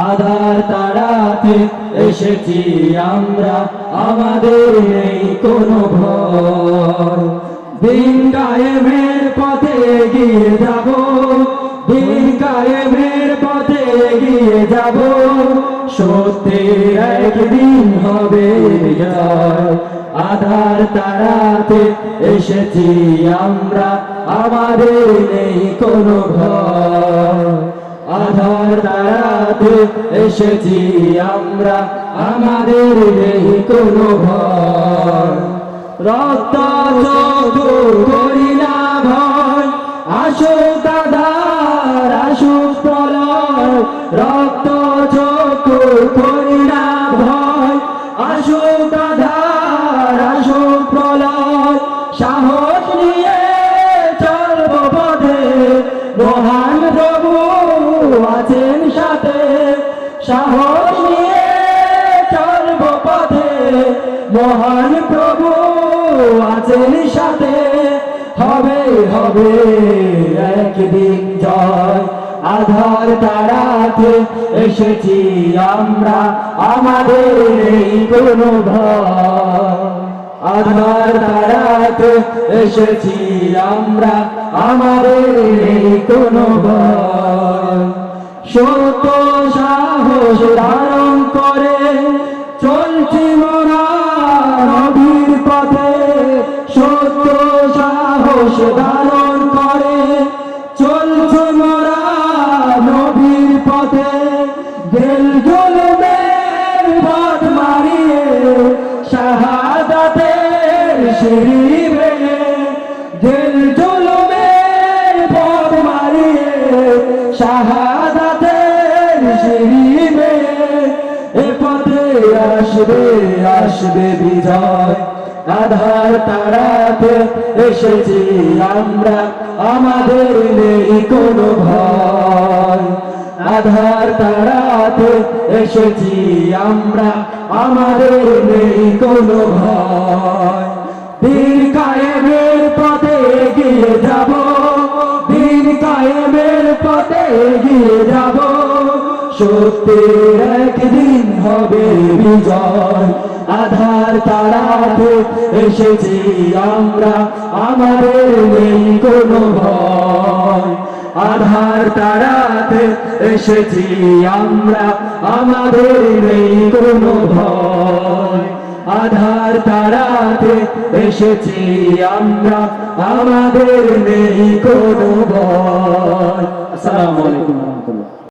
আধার তারাতে এসেছি আমরা, আমাদের নেই কোনো ভয় দিন কায়েমের পথে এগিয়ে যাব, দিন কায়েমের পথে এগিয়ে যাব। সত্যের একদিন হবে জয়। আধার তারাতে এসেছি আমরা, আমাদের নেই কোনো ভয় তারাতে এসেছি আমরা, আমাদের নেই কোনো করি না ভয় আসো দাদার, আসো প্রলয়। রক্ত চতুর মহান প্রভু আছেন সাথে। হবে হবে একদিন জয়। আধার তারাতে এসেছি আমরা, আমাদের এই কোনো ভয়। আধার তারাতে এসেছি আমরা, আমাদের নেই কোনো ভয়। সত্য সাহস আসবে আসবে বিজয়। আধার তারাতে এসেছি আমরা, আমাদের নেই কোনো ভয়। আধার তারাতে এসেছি আমরা, আমাদের নেই কোনো ভয়। সত্যের একদিন হবে বিজয়। আধার তারাতে এসেছি আমরা, আমাদের নেই কোনো ভয়। আধার তারাতে এসেছি আমরা, আমাদের নেই কোনো ভয়। আধার তারাতে এসেছি আমরা, আমাদের নেই কোনো ভয়। আসসালামু আলাইকুম।